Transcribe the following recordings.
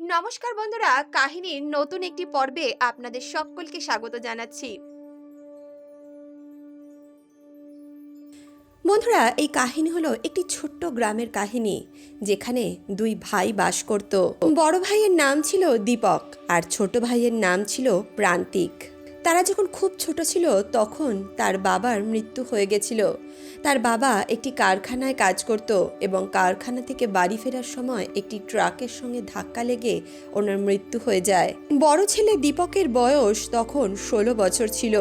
নমস্কার বন্ধুরা, কাহিনীর নতুন একটি পর্বে আপনাদের সকলকে স্বাগত জানাচ্ছি। বন্ধুরা, এই কাহিনী হলো একটি ছোট্ট গ্রামের কাহিনী, যেখানে দুই ভাই বাস করত। বড় ভাইয়ের নাম ছিল দীপক আর ছোট ভাইয়ের নাম ছিল প্রান্তিক। তারা যখন খুব ছোট ছিল, তখন তার বাবার মৃত্যু হয়ে গেছিল। তার বাবা একটি কারখানায় কাজ করত এবং কারখানা থেকে বাড়ি ফেরার সময় একটি ট্রাকের সঙ্গে ধাক্কা লেগে ওনার মৃত্যু হয়ে যায়। বড় ছেলে দীপকের বয়স তখন ষোলো বছর ছিল।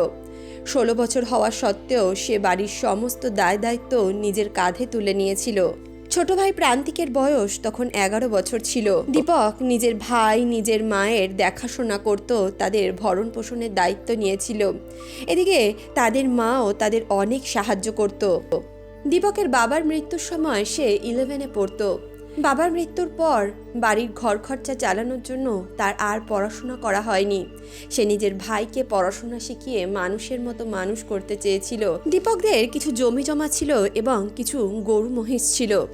ষোলো বছর হওয়া সত্ত্বেও সে বাড়ির সমস্ত দায় দায়িত্ব নিজের কাঁধে তুলে নিয়েছিল। ছোট ভাই প্রান্তিকের বয়স তখন এগারো বছর ছিল। দীপক নিজের ভাই, নিজের মায়ের দেখাশোনা করত, তাদের ভরণ পোষণের দায়িত্ব নিয়েছিল। এদিকে তাদের মাও তাদের অনেক সাহায্য করত। দীপকের বাবার মৃত্যুর সময় সে ইলেভেনে পড়তো। বাবার মৃত্যুর পর বাড়ির ঘর খরচা চালানোর জন্য তার আর পড়াশোনা করা হয়নি। সে নিজের ভাইকে পড়াশোনা শিখিয়ে মানুষের মতো মানুষ করতে চেয়েছিল। দীপকদের কিছু জমি জমা ছিল এবং কিছু গরু মহিষ ছিল।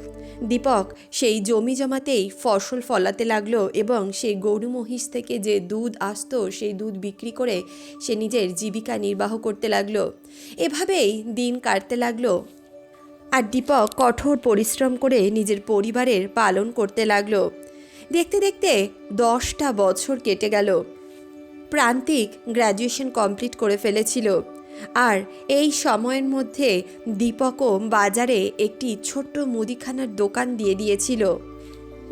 দীপক সেই জমি জমাতেই ফসল ফলাতে লাগল এবং সেই গরু মহিষ থেকে যে দুধ আসতো, সেই দুধ বিক্রি করে সে নিজের জীবিকা নির্বাহ করতে লাগল। এভাবেই দিন কাটতে লাগল। আর দীপক কঠোর পরিশ্রম করে নিজের পরিবারের পালন করতে লাগল। দেখতে দেখতে দশটা বছর কেটে গেল। প্রান্তিক গ্র্যাজুয়েশন কমপ্লিট করে ফেলেছিল। আর এই সময়ের মধ্যে দীপকও বাজারে একটি ছোট্ট মুদিখানার দোকান দিয়ে দিয়েছিল।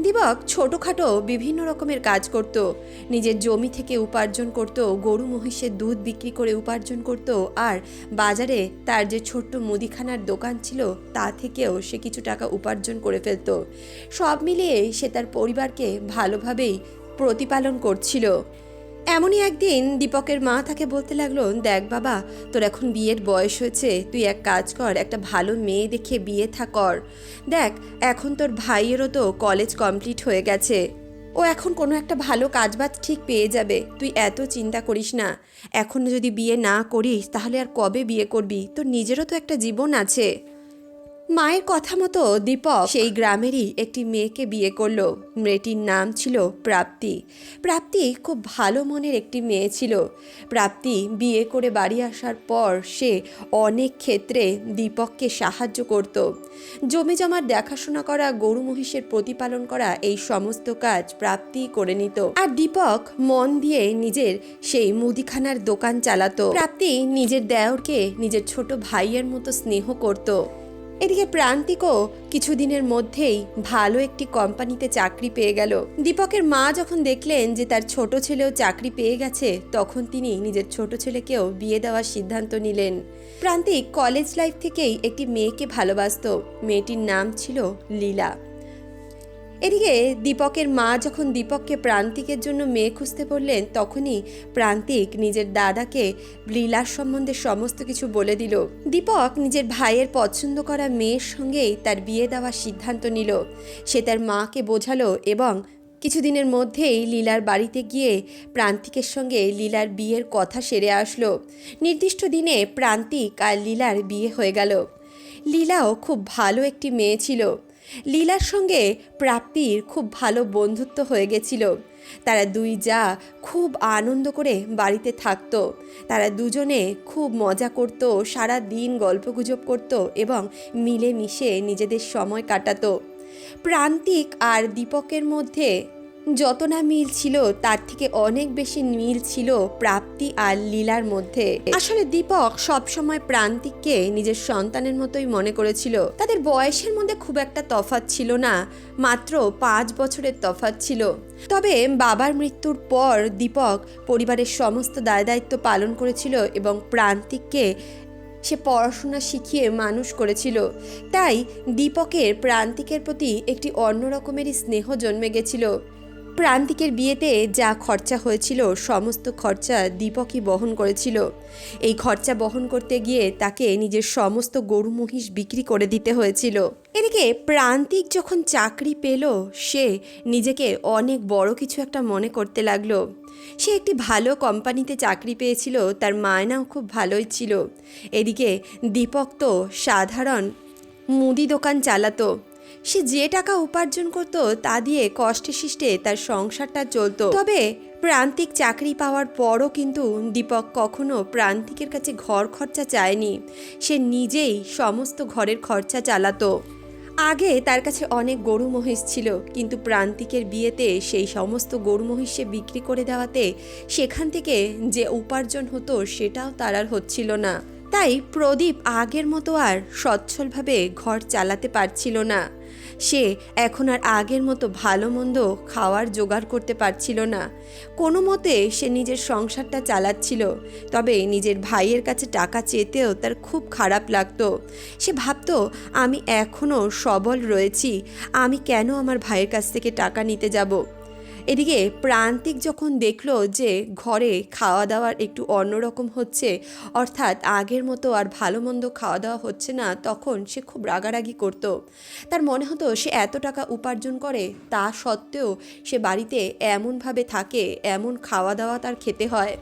দীপক ছোটোখাটো বিভিন্ন রকমের কাজ করত। নিজের জমি থেকে উপার্জন করত, গরু মহিষের দুধ বিক্রি করে উপার্জন করত আর বাজারে তার যে ছোট্ট মুদিখানার দোকান ছিল, তা থেকেও সে কিছু টাকা উপার্জন করে ফেলত। সব মিলিয়ে সে তার পরিবারকে ভালোভাবেই প্রতিপালন করছিল। এমনই একদিন দীপকের মা তাকে বলতে লাগল, দেখ বাবা, তোর এখন বিয়ের বয়স হয়েছে, তুই এক কাজ কর, একটা ভালো মেয়ে দেখে বিয়ে থা কর। দেখ, এখন তোর ভাইয়েরও তো কলেজ কমপ্লিট হয়ে গেছে। ও এখন কোনো একটা ভালো কাজবাজ ঠিক পেয়ে যাবে, তুই এত চিন্তা করিস না। এখন যদি বিয়ে না করিস, তাহলে আর কবে বিয়ে করবি? তোর নিজেরও তো একটা জীবন আছে। মায়ের কথা মতো দীপক সেই গ্রামেরই একটি মেয়েকে বিয়ে করল। মেয়েটির নাম ছিল প্রাপ্তি। প্রাপ্তি খুব ভালো মনের একটি মেয়ে ছিল। প্রাপ্তি বিয়ে করে বাড়ি আসার পর সে অনেক ক্ষেত্রে দীপককে সাহায্য করত। জমি জমার দেখাশোনা করা, গরু মহিষের প্রতিপালন করা, এই সমস্ত কাজ প্রাপ্তি করে নিত। আর দীপক মন দিয়ে নিজের সেই মুদিখানার দোকান চালাতো। প্রাপ্তি নিজের দেওরকে নিজের ছোট ভাইয়ের মতো স্নেহ করতো। এদিকে প্রান্তিকও কিছুদিনের মধ্যেই ভালো একটি কোম্পানিতে চাকরি পেয়ে গেল। দীপকের মা যখন দেখলেন যে তার ছোট ছেলেও চাকরি পেয়ে গেছে, তখন তিনি নিজের ছোট ছেলেকেও বিয়ে দেওয়ার সিদ্ধান্ত নিলেন। প্রান্তিক কলেজ লাইফ থেকেই একটি মেয়েকে ভালোবাসত। মেয়েটির নাম ছিল লীলা। এদিকে দীপকের মা যখন দীপককে প্রান্তিকের জন্য মেয়ে খুঁজতে বললেন, তখনই প্রান্তিক নিজের দাদাকে লীলার সম্বন্ধে সমস্ত কিছু বলে দিল। দীপক নিজের ভাইয়ের পছন্দ করা মেয়ের সঙ্গেই তার বিয়ে দেওয়ার সিদ্ধান্ত নিল। সে তার মাকে বোঝালো এবং কিছুদিনের মধ্যেই লীলার বাড়িতে গিয়ে প্রান্তিকের সঙ্গে লীলার বিয়ের কথা সেরে আসলো। নির্দিষ্ট দিনে প্রান্তিক আর লীলার বিয়ে হয়ে গেল। লীলাও খুব ভালো একটি মেয়ে ছিল। লীলার সঙ্গে প্রাপ্তির খুব ভালো বন্ধুত্ব হয়ে গেছিল। তারা দুই যা খুব আনন্দ করে বাড়িতে থাকত। তারা দুজনে খুব মজা করত, সারা দিন গল্পগুজব করত এবং মিলেমিশে নিজেদের সময় কাটাতো। প্রান্তিক আর দীপকের মধ্যে যত না মিল ছিল, তার থেকে অনেক বেশি মিল ছিল প্রাপ্তি আর লীলার মধ্যে। আসলে দীপক সবসময় প্রান্তিককে নিজের সন্তানের মতোই মনে করেছিল। তাদের বয়সের মধ্যে খুব একটা তফাৎ ছিল না, মাত্র পাঁচ বছরের তফাৎ ছিল। তবে বাবার মৃত্যুর পর দীপক পরিবারের সমস্ত দায় দায়িত্ব পালন করেছিল এবং প্রান্তিককে সে পড়াশোনা শিখিয়ে মানুষ করেছিল। তাই দীপকের প্রান্তিকের প্রতি একটি অন্য রকমেরই স্নেহ জন্মে গেছিল। প্রান্তিকের বিয়েতে যা খরচা হয়েছিল, সমস্ত খরচা দীপকই বহন করেছিল। এই খরচা বহন করতে গিয়ে তাকে নিজের সমস্ত গরু মহিষ বিক্রি করে দিতে হয়েছিল। এদিকে প্রান্তিক যখন চাকরি পেল, সে নিজেকে অনেক বড় কিছু একটা মনে করতে লাগল। সে একটি ভালো কোম্পানিতে চাকরি পেয়েছিল, তার মায়নাও খুব ভালোই ছিল। এদিকে দীপক তো সাধারণ মুদি দোকান চালাতো। সে যে টাকা উপার্জন করত, তা দিয়ে কষ্টে শিষ্টে তার সংসারটা চলতো। তবে প্রান্তিক চাকরি পাওয়ার পরও কিন্তু দীপক কখনো প্রান্তিকের কাছে ঘর খরচা চায়নি। সে নিজেই সমস্ত ঘরের খরচা চালাতো। আগে তার কাছে অনেক গরু মহিষ ছিল, কিন্তু প্রান্তিকের বিয়েতে সেই সমস্ত গরু মহিষ সে বিক্রি করে দেওয়াতে সেখান থেকে যে উপার্জন হতো, সেটাও তার আর হচ্ছিল না। তাই প্রদীপ আগের মতো আর সচ্ছলভাবে ঘর চালাতে পারছিল না। সে এখন আর আগের মতো ভালো মন্দ খাওয়ার জোগাড় করতে পারছিল না। কোনো মতে সে নিজের সংসারটা চালাচ্ছিল, তবে নিজের ভাইয়ের কাছে টাকা চেতেও তার খুব খারাপ লাগতো। সে ভাবত, আমি এখনও সবল রয়েছি, আমি কেন আমার ভাইয়ের কাছ থেকে টাকা নিতে যাব? এদিকে প্রান্তিক যখন দেখল যে ঘরে খাওয়া দাওয়ার একটু অন্যরকম হচ্ছে, অর্থাৎ আগের মতো আর ভালো মন্দ খাওয়া দাওয়া হচ্ছে না, তখন সে খুব রাগারাগি করত। তার মনে হতো সে এত টাকা উপার্জন করে, তা সত্ত্বেও সে বাড়িতে এমনভাবে থাকে, এমন খাওয়া দাওয়া তার খেতে হয়।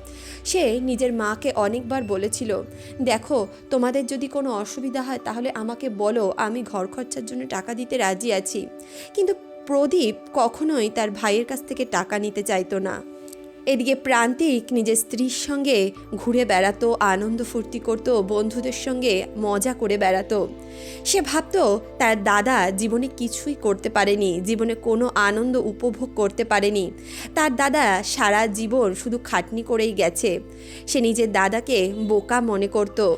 সে নিজের মাকে অনেকবার বলেছিল, দেখো, তোমাদের যদি কোনো অসুবিধা হয় তাহলে আমাকে বলো, আমি ঘর খরচার জন্য টাকা দিতে রাজি আছি। কিন্তু প্রদীপ কখনোই তার ভাইয়ের কাছ থেকে টাকা নিতে চাইতো না। এদিকে প্রান্তিক নিজের স্ত্রীর সঙ্গে ঘুরে বেড়াতো, আনন্দ ফুর্তি করতো, বন্ধুদের সঙ্গে মজা করে বেড়াতো। সে ভাবতো তার দাদা জীবনে কিছুই করতে পারেনি, জীবনে কোনো আনন্দ উপভোগ করতে পারেনি। তার দাদা সারা জীবন শুধু খাটনি করেই গেছে। সে নিজের দাদাকে বোকা মনে করতো।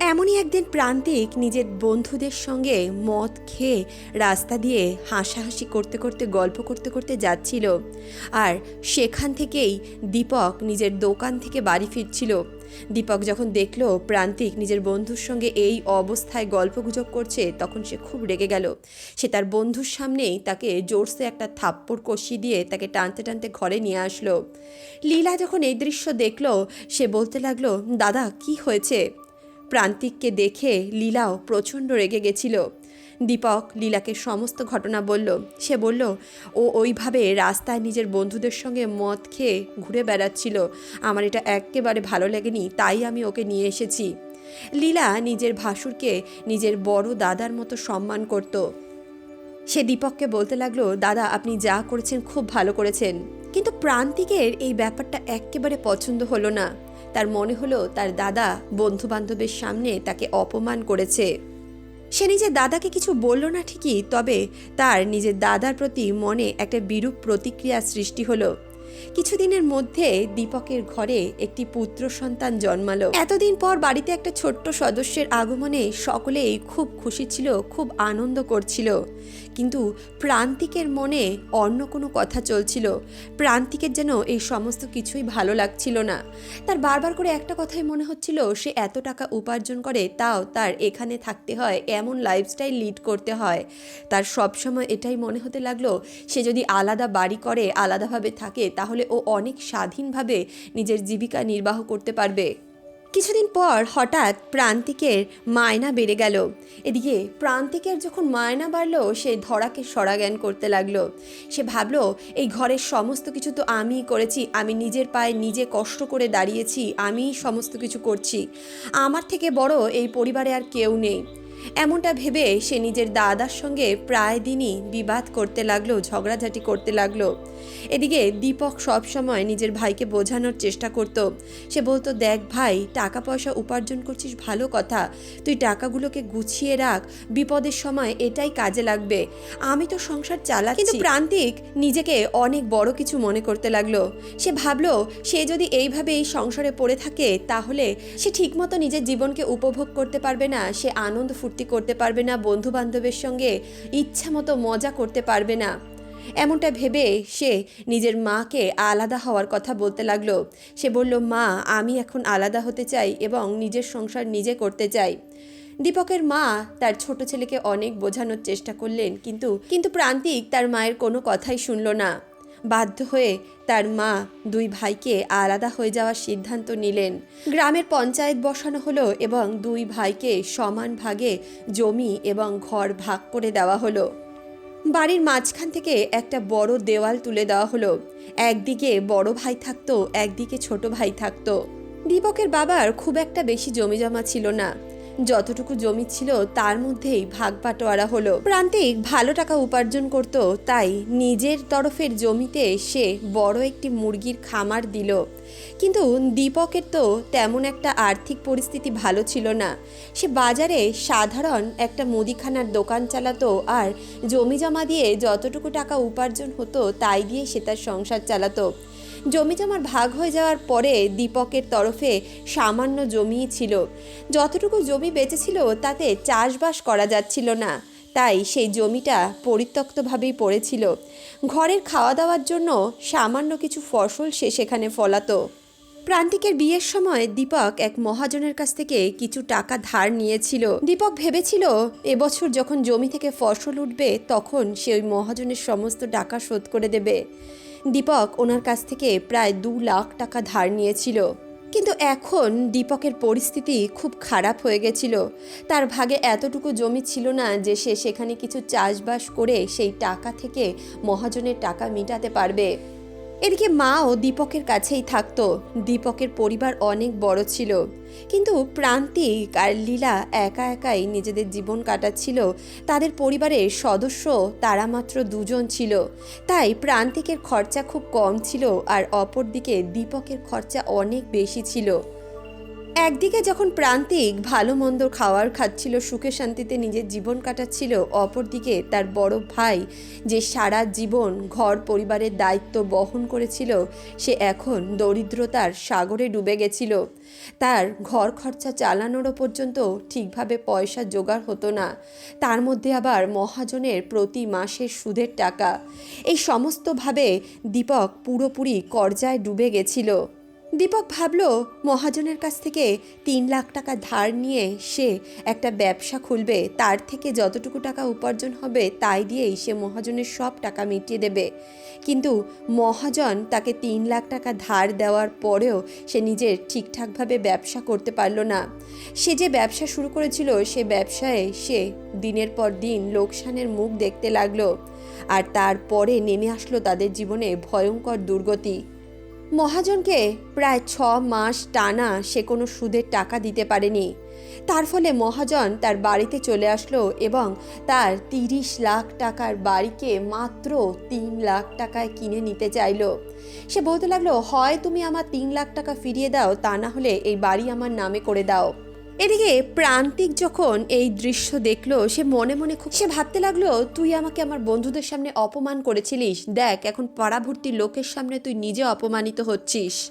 এমনই একদিন প্রান্তিক নিজের বন্ধুদের সঙ্গে মদ খেয়ে রাস্তা দিয়ে হাসাহাসি করতে করতে, গল্প করতে করতে যাচ্ছিল। আর সেখান থেকেই দীপক নিজের দোকান থেকে বাড়ি ফিরছিল। দীপক যখন দেখল প্রান্তিক নিজের বন্ধুর সঙ্গে এই অবস্থায় গল্পগুজব করছে, তখন সে খুব রেগে গেল। সে তার বন্ধুর সামনেই তাকে জোরসে একটা থাপ্পড় কষিয়ে দিয়ে তাকে টানতে টানতে ঘরে নিয়ে আসলো। লীলা যখন এই দৃশ্য দেখল, সে বলতে লাগল, দাদা, কি হয়েছে? প্রান্তিককে দেখে লীলাও প্রচণ্ড রেগে গেছিল। দীপক লীলাকে সমস্ত ঘটনা বলল। সে বলল, ও ওইভাবে রাস্তায় নিজের বন্ধুদের সঙ্গে মদ খেয়ে ঘুরে বেড়াচ্ছিল। আমার এটা একেবারে ভালো লাগেনি, তাই আমি ওকে নিয়ে এসেছি। লীলা নিজের ভাসুরকে নিজের বড় দাদার মতো সম্মান করত। সে দীপককে বলতে লাগল, দাদা, আপনি যা করেছেন খুব ভালো করেছেন। কিন্তু প্রান্তিকের এই ব্যাপারটা একেবারে পছন্দ হলো না। তার মনে হলো তার দাদা বন্ধু বান্ধবের সামনে তাকে অপমান করেছে। সে নিজের দাদাকে কিছু বলল না ঠিকই, তবে তার নিজের দাদার প্রতি মনে একটা বিরূপ প্রতিক্রিয়া সৃষ্টি হলো। কিছুদিনের মধ্যে দীপকের ঘরে একটি পুত্র সন্তান জন্মালো। এতদিন পর বাড়িতে একটা ছোট্ট সদস্যের আগমনে সকলেই খুব খুশি ছিল, খুব আনন্দ করছিল। কিন্তু প্রান্তিকের মনে অন্য কোনো কথা চলছিল। প্রান্তিকের যেন এই সমস্ত কিছুই ভালো লাগছিল না। তার বারবার করে একটা কথাই মনে হচ্ছিল, সে এত টাকা উপার্জন করে, তাও তার এখানে থাকতে হয়, এমন লাইফস্টাইল লিড করতে হয়। তার সবসময় এটাই মনে হতে লাগল, সে যদি আলাদা বাড়ি করে, আলাদাভাবে থাকে, তাহলে ও অনেক স্বাধীনভাবে নিজের জীবিকা নির্বাহ করতে পারবে। কিছুদিন পর হঠাৎ প্রান্তিকের মায়না বেড়ে গেল। এদিকে প্রান্তিকের যখন মায়না বাড়লো, সে ধরাকে সরাজ্ঞান করতে লাগল। সে ভাবলো, এই ঘরের সমস্ত কিছু তো আমিই করেছি। আমি নিজের পায়ে নিজে কষ্ট করে দাঁড়িয়েছি। আমিই সমস্ত কিছু করছি। আমার থেকে বড় এই পরিবারে আর কেউ নেই। এমনটা ভেবে সে নিজের দাদার সঙ্গে প্রায় দিনই বিবাদ করতে লাগল, ঝগড়াঝাটি করতে লাগল। এদিকে দীপক সবসময় নিজের ভাইকে বোঝানোর চেষ্টা করত। সে বলতো, দেখ ভাই টাকা পয়সা উপার্জন করছিস ভালো কথা। তুই টাকাগুলোকে গুছিয়ে রাখ, বিপদের সময় এটাই কাজে লাগবে। আমি তো সংসার চালাচ্ছি। কিন্তু প্রান্তিক নিজেকে অনেক বড় কিছু মনে করতে লাগল। সে ভাবলো, সে যদি এইভাবে এই সংসারে পড়ে থাকে, তাহলে সে ঠিকমতো নিজের জীবনকে উপভোগ করতে পারবে না। সে আনন্দ ফুর্তি করতে পারবে না বন্ধু বান্ধবের সঙ্গে ইচ্ছা মতো মজা করতে পারবে না। এমনটা ভেবে সে নিজের মাকে আলাদা হওয়ার কথা বলতে লাগল। সে বলল, মা, আমি এখন আলাদা হতে চাই এবং নিজের সংসার নিজে করতে চাই। দীপকের মা তার ছোট ছেলেকে অনেক বোঝানোর চেষ্টা করলেন, কিন্তু কিন্তু প্রান্তিক তার মায়ের কোনো কথাই শুনল না। বাধ্য হয়ে তার মা দুই ভাইকে আলাদা হয়ে যাওয়ার সিদ্ধান্ত নিলেন। গ্রামের পঞ্চায়েত বসানো হলো এবং দুই ভাইকে সমান ভাগে জমি এবং ঘর ভাগ করে দেওয়া হলো। বাড়ির মাঝখান থেকে একটা বড় দেওয়াল তুলে দেওয়া হলো। একদিকে বড় ভাই থাকতো, একদিকে ছোট ভাই থাকতো। দীপকের বাবার খুব একটা বেশি জমি জমা ছিল না। যতটুকু জমি ছিল তার মধ্যেই ভাগ বাটোয়ারা হলো। প্রান্তিক ভালো টাকা উপার্জন করত, তাই নিজের তরফের জমিতে সে বড় একটি মুরগির খামার দিল। কিন্তু দীপকের তো তেমন একটা আর্থিক পরিস্থিতি ভালো ছিল না। সে বাজারে সাধারণ একটা মুদিখানার দোকান চালাতো আর জমি জমা দিয়ে যতটুকু টাকা উপার্জন হতো তাই দিয়ে সে তার সংসার চালাতো। জমি জমার ভাগ হয়ে যাওয়ার পরে দীপকের তরফে সামান্য জমিই ছিল। যতটুকু জমি বেঁচেছিল, তাতে চাষবাস করা যাচ্ছিল না। তাই সেই জমিটা পরিত্যক্তভাবেই পড়েছিল। ঘরের খাওয়া দাওয়ার জন্য সামান্য কিছু ফসল সে সেখানে ফলাতো। প্রান্তিকের বিয়ের সময় দীপক এক মহাজনের কাছ থেকে কিছু টাকা ধার নিয়েছিল। দীপক ভেবেছিল, এবছর যখন জমি থেকে ফসল উঠবে, তখন সে ওই মহাজনের সমস্ত টাকা শোধ করে দেবে। দীপক ওনার কাছ থেকে প্রায় দু লাখ টাকা ধার নিয়েছিল। কিন্তু এখন দীপকের পরিস্থিতি খুব খারাপ হয়ে গেছিল। তার ভাগে এতটুকু জমি ছিল না যে সে সেখানে কিছু চাষবাস করে সেই টাকা থেকে মহাজনের টাকা মেটাতে পারবে। এদিকে মাও দীপকের কাছেই থাকতো। দীপকের পরিবার অনেক বড় ছিল। কিন্তু প্রান্তিক আর লীলা একা একাই নিজেদের জীবন কাটাচ্ছিল। তাদের পরিবারের সদস্য তারা মাত্র দুজন ছিল। তাই প্রান্তিকের খরচা খুব কম ছিল আর অপরদিকে দীপকের খরচা অনেক বেশি ছিল। একদিকে যখন প্রান্তিক ভালো মন্দ খাওয়ার খাচ্ছিল, সুখে শান্তিতে নিজের জীবন কাটাচ্ছিল, অপরদিকে তার বড় ভাই যে সারা জীবন ঘর পরিবারের দায়িত্ব বহন করেছিল, সে এখন দরিদ্রতার সাগরে ডুবে গেছিল। তার ঘর খরচা চালানোরও পর্যন্ত ঠিকভাবে পয়সা জোগাড় হতো না। তার মধ্যে আবার মহাজনের প্রতি মাসের সুদের টাকা। এই সমস্তভাবে দীপক পুরোপুরি কর্জায় ডুবে গেছিল। দীপক ভাবল, মহাজনের কাছ থেকে তিন লাখ টাকা ধার নিয়ে সে একটা ব্যবসা খুলবে, তার থেকে যতটুকু টাকা উপার্জন হবে তাই দিয়েই সে মহাজনের সব টাকা মিটিয়ে দেবে। কিন্তু মহাজন তাকে তিন লাখ টাকা ধার দেওয়ার পরেও সে নিজের ঠিকঠাকভাবে ব্যবসা করতে পারল না। সে যে ব্যবসা শুরু করেছিল, সে ব্যবসায় সে দিনের পর দিন লোকসানের মুখ দেখতে লাগল। আর তারপরে নেমে আসলো তাদের জীবনে ভয়ঙ্কর দুর্গতি। মহাজনকে প্রায় ছ মাস টানা সে কোনো সুদের টাকা দিতে পারেনি। তার ফলে মহাজন তার বাড়িতে চলে আসলো এবং তার তিরিশ লাখ টাকার বাড়িকে মাত্র তিন লাখ টাকায় কিনে নিতে চাইল। সে বলতে লাগল, হয় তুমি আমার তিন লাখ টাকা ফিরিয়ে দাও, তা না হলে এই বাড়ি আমার নামে করে দাও। এদিকে প্রান্তিক যখন এই দৃশ্য দেখল, সে মনে মনে খুব সে ভাবতে লাগল, তুই আমাকে আমার বন্ধুদের সামনে অপমান করেছিলিস। দেখ, এখন পাড়াভর্তি লোকের সামনে তুই নিজে অপমানিত হচ্ছিস।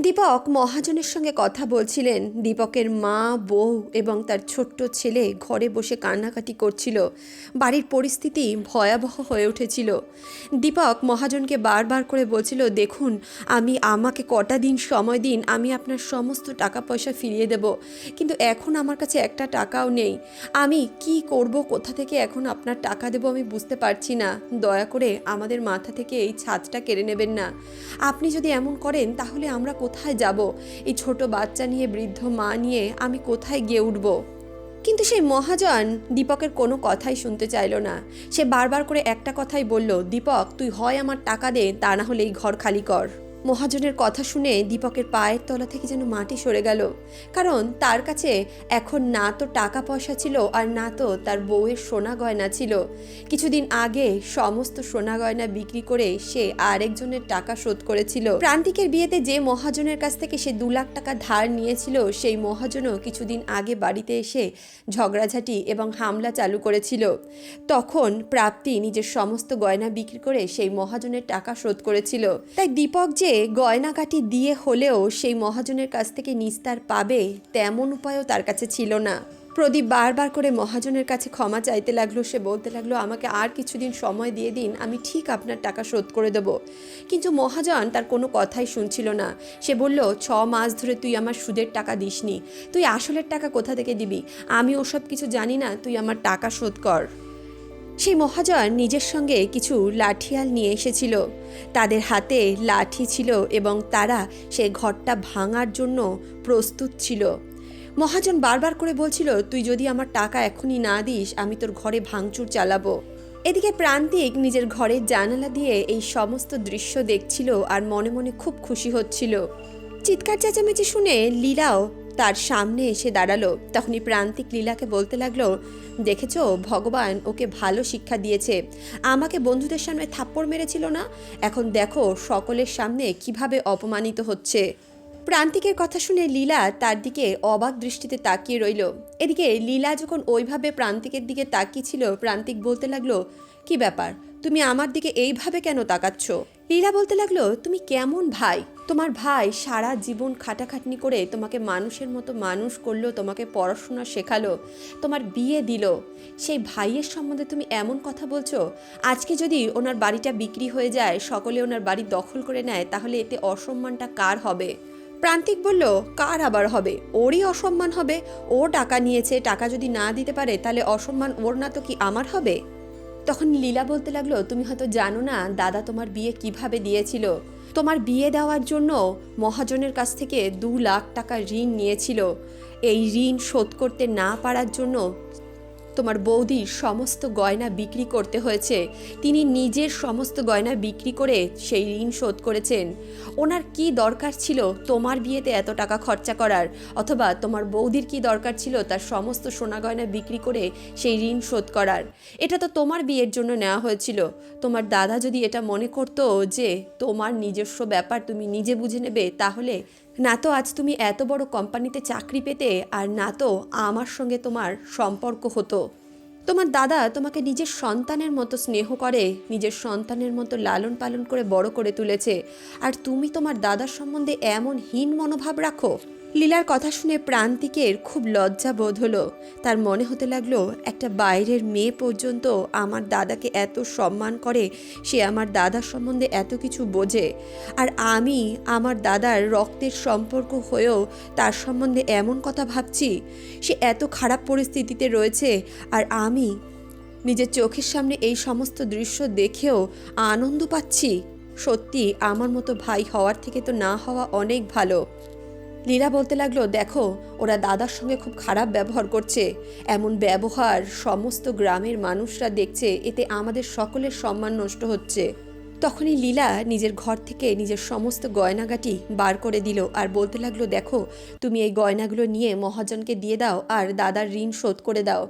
দীপক মহাজনের সঙ্গে কথা বলছিলেন। দীপকের মা, বউ এবং তার ছোট্ট ছেলে ঘরে বসে কান্নাকাটি করছিল। বাড়ির পরিস্থিতি ভয়াবহ হয়ে উঠেছিল। দীপক মহাজনকে বারবার করে বলছিল, দেখুন, আমি, আমাকে কটা দিন সময় দিন, আমি আপনার সমস্ত টাকা পয়সা ফিরিয়ে দেব। কিন্তু এখন আমার কাছে একটা টাকাও নেই। আমি কি করব, কোথা থেকে এখন আপনার টাকা দেবো আমি বুঝতে পারছি না। দয়া করে আমাদের মাথা থেকে এই ছাদটা কেড়ে নেবেন না। আপনি যদি এমন করেন, তাহলে আমরা কোথায় যাব? এই ছোট বাচ্চা নিয়ে, বৃদ্ধ মা নিয়ে আমি কোথায় গিয়ে উঠব? কিন্তু সেই মহাজন দীপকের কোনো কথাই শুনতে চাইল না। সে বারবার করে একটা কথাই বলল, দীপক, তুই হয় আমার টাকা দে, তা না হলে এই ঘর খালি কর। মহাজনের কথা শুনে দীপকের পায়ের তলা থেকে যেন মাটি সরে গেল। কারণ তার কাছে এখন না তো টাকা পয়সা ছিল আর না তো তার বউয়ের সোনা গয়না ছিল। কিছুদিন আগে সমস্ত সোনা গয়না বিক্রি করে সে আরেকজনের টাকা শোধ করেছিল। প্রান্তিকের বিয়েতে যে মহাজনের কাছ থেকে সে দু লাখ টাকা ধার নিয়েছিল, সেই মহাজনও কিছুদিন আগে বাড়িতে এসে ঝগড়াঝাটি এবং হামলা চালু করেছিল। তখন প্রাপ্তি নিজের সমস্ত গয়না বিক্রি করে সেই মহাজনের টাকা শোধ করেছিল। তাই দীপক যে গয়নাকাটি দিয়ে হলেও সেই মহাজনের কাছ থেকে নিস্তার পাবে তেমন উপায়ও তার কাছে ছিল না। প্রদীপ বারবার করে মহাজনের কাছে ক্ষমা চাইতে লাগল, সে বলতে লাগল, আমাকে আর কিছুদিন সময় দিয়ে দিন, আমি ঠিক আপনার টাকা শোধ করে দেবো। কিন্তু মহাজন তার কোনো কথাই শুনছিল না। সে বলল, ছ মাস ধরে তুই আমার সুদের টাকা দিসনি। তুই আসলের টাকা কোথা থেকে দিবি? আমি ওসব কিছু জানি না, তুই আমার টাকা শোধ কর। সেই মহাজন নিজের সঙ্গে কিছু লাঠিয়াল নিয়ে এসেছিল। তাদের হাতে লাঠি ছিল এবং তারা সেই ঘরটা ভাঙার জন্য প্রস্তুত ছিল। মহাজন বারবার করে বলছিল, তুই যদি আমার টাকা এখনই না দিস, আমি তোর ঘরে ভাঙচুর চালাবো। এদিকে প্রান্তিক নিজের ঘরের জানালা দিয়ে এই সমস্ত দৃশ্য দেখছিল আর মনে মনে খুব খুশি হচ্ছিল। চিৎকার চেঁচামেচি শুনে লীলাও তার সামনে এসে দাঁড়াল। তখনই প্রান্তিক লীলাকে বলতে লাগল, দেখেছ, ভগবান ওকে ভালো শিক্ষা দিয়েছে। আমাকে বন্ধুদের সামনে থাপ্পড় মেরেছিল না? এখন দেখো, সকলের সামনে কীভাবে অপমানিত হচ্ছে। প্রান্তিকের কথা শুনে লীলা তার দিকে অবাক দৃষ্টিতে তাকিয়ে রইল। এদিকে লীলা যখন ওইভাবে প্রান্তিকের দিকে তাকিয়েছিল প্রান্তিক বলতে লাগল, কি ব্যাপার? তুমি আমার দিকে এইভাবে কেন তাকাচ্ছ? লীলা বলতে লাগল, তুমি কেমন ভাই? তোমার ভাই সারা জীবন খাটাখাটনি করে তোমাকে মানুষের মতো মানুষ করল, তোমাকে পড়াশোনা শেখালো, তোমার বিয়ে দিল। সেই ভাইয়ের সম্বন্ধে তুমি এমন কথা বলছো? আজকে যদি ওনার বাড়িটা বিক্রি হয়ে যায়, সকলে ওনার বাড়ি দখল করে নেয়, তাহলে এতে অসম্মানটা কার হবে? প্রান্তিক বলল, কার আবার হবে? ওরই অসম্মান হবে? ও টাকা নিয়েছে, টাকা যদি না দিতে পারে, তাহলে অসম্মান ওর না তো কি আমার হবে? তখন লীলা বলতে লাগল, তুমি হয়তো জানো না, দাদা তোমার বিয়ে কীভাবে দিয়েছিল? তোমার বিয়ে দেওয়ার জন্য মহাজনের কাছ থেকে দু লাখ টাকা ঋণ নিয়েছিল। এই ঋণ শোধ করতে না পারার জন্য তোমার বৌদির সমস্ত গয়না বিক্রি করতে হয়েছে। তিনি নিজের সমস্ত গয়না বিক্রি করে সেই ঋণ শোধ করেছেন। ওনার কি দরকার ছিল তোমার বিয়েতে এত টাকা খরচা করার? অথবা তোমার বৌদির কি দরকার ছিল তার সমস্ত সোনা গয়না বিক্রি করে সেই ঋণ শোধ করার? এটা তো তোমার বিয়ের জন্য নেওয়া হয়েছিল। তোমার দাদা যদি এটা মনে করতো যে তোমার নিজস্ব ব্যাপার তুমি নিজে বুঝে নেবে, তাহলে না তো আজ তুমি এত বড় কোম্পানিতে চাকরি পেতে আর না তো আমার সঙ্গে তোমার সম্পর্ক হতো। তোমার দাদা তোমাকে নিজের সন্তানের মতো স্নেহ করে, নিজের সন্তানের মতো লালন পালন করে বড় করে তুলেছে। আর তুমি তোমার দাদার সম্বন্ধে এমন হীন মনোভাব রাখো। লীলার কথা শুনে প্রান্তিকের খুব লজ্জা বোধ হলো। তার মনে হতে লাগল, একটা বাইরের মেয়ে পর্যন্ত আমার দাদাকে এত সম্মান করে, সে আমার দাদার সম্বন্ধে এত কিছু বোঝে। আর আমি আমার দাদার রক্তের সম্পর্ক হয়েও তার সম্বন্ধে এমন কথা ভাবছি, সে এত খারাপ পরিস্থিতিতে রয়েছে। আর আমি নিজের চোখের সামনে এই সমস্ত দৃশ্য দেখেও আনন্দ পাচ্ছি। সত্যি, আমার মতো ভাই হওয়ার থেকে তো না হওয়া অনেক ভালো। লীলা বলতে লাগল, দেখো, ওরা দাদার সঙ্গে খুব খারাপ ব্যবহার করছে। এমন ব্যবহার সমস্ত গ্রামের মানুষরা দেখছে, এতে আমাদের সকলের সম্মান নষ্ট হচ্ছে। তখনই লীলা নিজের ঘর থেকে নিজের সমস্ত গয়নাগাটি বার করে দিল আর বলতে লাগল, দেখো, তুমি এই গয়নাগুলো নিয়ে মহাজনকে দিয়ে দাও আর দাদার ঋণ শোধ করে দাও।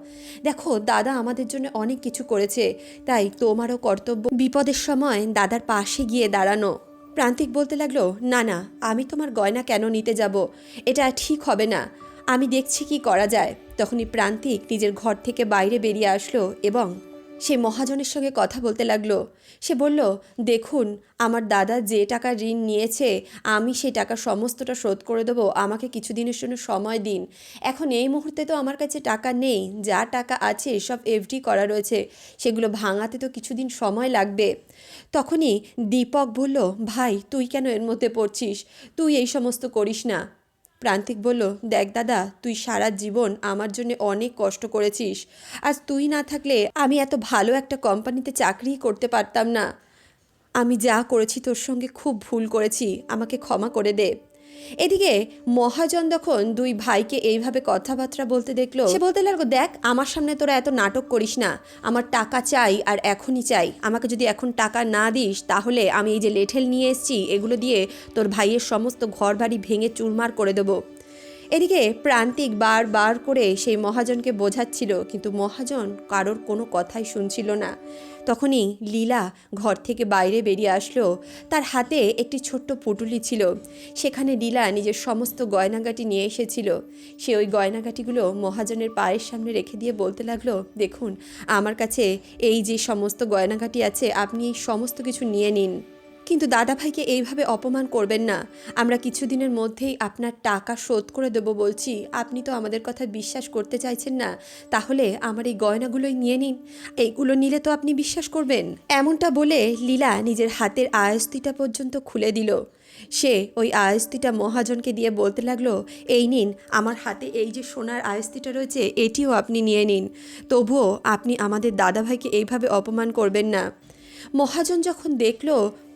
দেখো, দাদা আমাদের জন্য অনেক কিছু করেছে, তাই তোমারও কর্তব্য বিপদের সময় দাদার পাশে গিয়ে দাঁড়ানো। প্রান্তিক বলতে লাগল, না না, আমি তোমার গয়না কেন নিতে যাব? এটা ঠিক হবে না। আমি দেখছি কি করা যায়। তখনই প্রান্তিক নিজের ঘর থেকে বাইরে বেরিয়ে আসলো এবং সে মহাজনের সঙ্গে কথা বলতে লাগল। সে বলল, দেখুন, আমার দাদা যে টাকা ঋণ নিয়েছে, আমি সেই টাকা সমস্তটা শোধ করে দেবো। আমাকে কিছুদিনের জন্য সময় দিন। এখন এই মুহূর্তে তো আমার কাছে টাকা নেই। যা টাকা আছে, সব এফডি করা রয়েছে। সেগুলো ভাঙাতে তো কিছুদিন সময় লাগবে। তখনই দীপক বলল, ভাই, তুই কেন এর মধ্যে পড়ছিস? তুই এই সমস্ত করিস না। প্রান্তিক বলল, দেখ দাদা, তুই সারা জীবন আমার জন্য অনেক কষ্ট করেছিস। আজ তুই না থাকলে আমি এত ভালো একটা কোম্পানিতে চাকরি করতে পারতাম না। আমি যা করেছি তোর সঙ্গে খুব ভুল করেছি। আমাকে ক্ষমা করে দে। এদিকে মহাজন যখন দুই ভাইকে এইভাবে কথাবার্তা বলতে দেখল, সে বলতে লাগল, দেখ, আমার সামনে তোরা এত নাটক করিস না। আমার টাকা চাই আর এখনই চাই। আমাকে যদি এখন টাকা না দিস, তাহলে আমি এই যে লেঠেল নিয়ে এসেছি, এগুলো দিয়ে তোর ভাইয়ের সমস্ত ঘর বাড়ি ভেঙে চুরমার করে দেবো। এদিকে প্রান্তিক বার বার করে সেই মহাজনকে বোঝাচ্ছিল, কিন্তু মহাজন কারোর কোনো কথাই শুনছিল না। তখনই লীলা ঘর থেকে বাইরে বেরিয়ে আসলো। তার হাতে একটি ছোট্ট পুটুলি ছিল। সেখানে লীলা নিজের সমস্ত গয়নাগাটি নিয়ে এসেছিল। সে ওই গয়নাগাটিগুলো মহাজনের পায়ের সামনে রেখে দিয়ে বলতে লাগল, দেখুন, আমার কাছে এই যে সমস্ত গয়নাগাটি আছে, আপনি এই সমস্ত কিছু নিয়ে নিন। কিন্তু দাদাভাইকে এইভাবে অপমান করবেন না। আমরা কিছুদিনের মধ্যেই আপনার টাকা শোধ করে দেবো বলছি। আপনি তো আমাদের কথা বিশ্বাস করতে চাইছেন না। তাহলে আমার এই গয়নাগুলোই নিয়ে নিন। এইগুলো নিলে তো আপনি বিশ্বাস করবেন। এমনটা বলে লীলা নিজের হাতের আয়স্তিটা পর্যন্ত খুলে দিল। সে ওই আয়স্তিটা মহাজনকে দিয়ে বলতে লাগল, এই নিন, আমার হাতে এই যে সোনার আয়স্তিটা রয়েছে, এটিও আপনি নিয়ে নিন। তবুও আপনি আমাদের দাদাভাইকে এইভাবে অপমান করবেন না। মহাজন যখন দেখল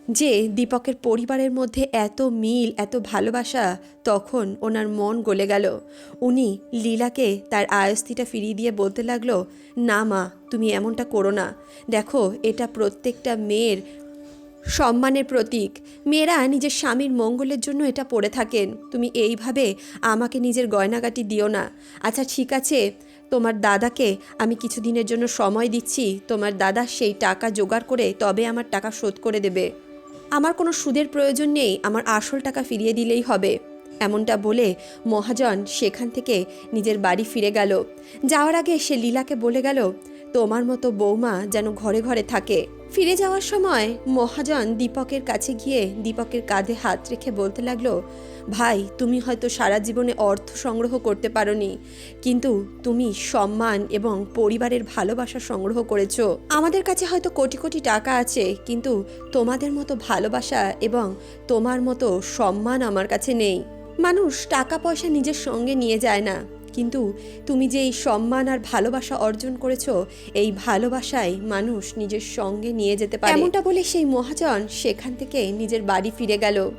যে দীপকের পরিবারের মধ্যে এত মিল, এত ভালোবাসা, তখন ওনার মন গলে গেল। উনি লীলাকে তার আয়স্তিটা ফিরিয়ে দিয়ে বলতে লাগল, না মা, তুমি এমনটা করো না। দেখো, এটা প্রত্যেকটা মেয়ের সম্মানের প্রতীক। মেয়েরা নিজের স্বামীর মঙ্গলের জন্য এটা পড়ে থাকেন। তুমি এইভাবে আমাকে নিজের গয়নাগাটি দিও না। আচ্ছা ঠিক আছে, তোমার দাদাকে আমি কিছুদিনের জন্য সময় দিচ্ছি। তোমার দাদা সেই টাকা জোগাড় করে তবে আমার টাকা শোধ করে দেবে। আমার কোনো সুদের প্রয়োজন নেই, আমার আসল টাকা ফিরিয়ে দিলেই হবে। এমনটা বলে মহাজন সেখান থেকে নিজের বাড়ি ফিরে গেল। যাওয়ার আগে সে লীলাকে বলে গেল, তোমার মতো বৌমা যেন ঘরে ঘরে থাকে। ফিরে যাওয়ার সময় মহাজন দীপকের কাছে গিয়ে দীপকের কাঁধে হাত রেখে বলতে লাগল, ভাই, তুমি হয়তো সারা জীবনে অর্থ সংগ্রহ করতে পারোনি, কিন্তু তুমি সম্মান এবং পরিবারের ভালোবাসা সংগ্রহ করেছ। আমাদের কাছে হয়তো কোটি কোটি টাকা আছে, কিন্তু তোমাদের মতো ভালোবাসা এবং তোমার মতো সম্মান আমার কাছে নেই। মানুষ টাকা পয়সা নিজের সঙ্গে নিয়ে যায় না। কিন্তু তুমি যে এই সম্মান আর ভালোবাসা অর্জন করেছ, এই ভালোবাসায় মানুষ নিজের সঙ্গে নিয়ে যেতে পারে। এমনটা বলে সেই মহাজন সেখান থেকে নিজের বাড়ি ফিরে গেল।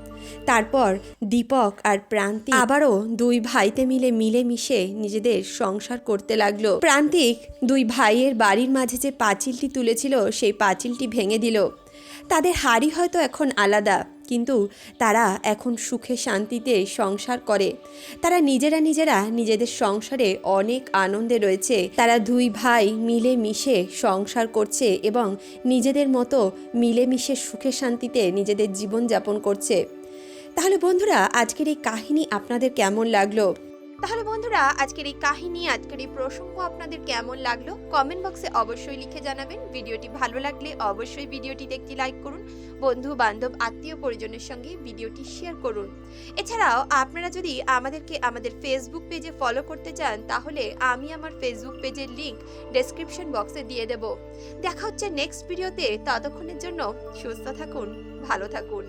তারপর দীপক আর প্রান্তিক আবারও দুই ভাইতে মিলে মিলে মিশে নিজেদের সংসার করতে লাগল। প্রান্তিক দুই ভাইয়ের বাড়ির মাঝে যে পাঁচিলটি তুলেছিল, সেই পাঁচিলটি ভেঙে দিল। তাদের হাড়ি হয়তো এখন আলাদা। কিন্তু তারা এখন সুখে শান্তিতে সংসার করে। তারা নিজেরা নিজেরা নিজেদের সংসারে অনেক আনন্দে রয়েছে। তারা দুই ভাই মিলে মিশে সংসার করছে এবং নিজেদের মতো মিলেমিশে সুখে শান্তিতে নিজেদের জীবন যাপন করছে। তাহলে বন্ধুরা, আজকের এই কাহিনী আপনাদের কেমন লাগল? তাহলে বন্ধুরা, আজকের এই কাহিনী, আজকের এই প্রসঙ্গ আপনাদের কেমন লাগল? কমেন্ট বক্সে অবশ্যই লিখে জানাবেন। ভিডিওটি ভালো লাগলে অবশ্যই ভিডিওটিতে একটি লাইক করুন। বন্ধু, বান্ধব, আত্মীয়, পরিজনের সঙ্গে ভিডিওটি শেয়ার করুন। এছাড়াও, আপনারা যদি আমাদেরকে আমাদের ফেসবুক পেজে ফলো করতে চান, তাহলে আমি আমার ফেসবুক পেজের লিংক ডেসক্রিপশন বক্সে দিয়ে দেব। দেখা হচ্ছে নেক্সট ভিডিওতে ততক্ষণের জন্য সুস্থ থাকুন, ভালো থাকুন।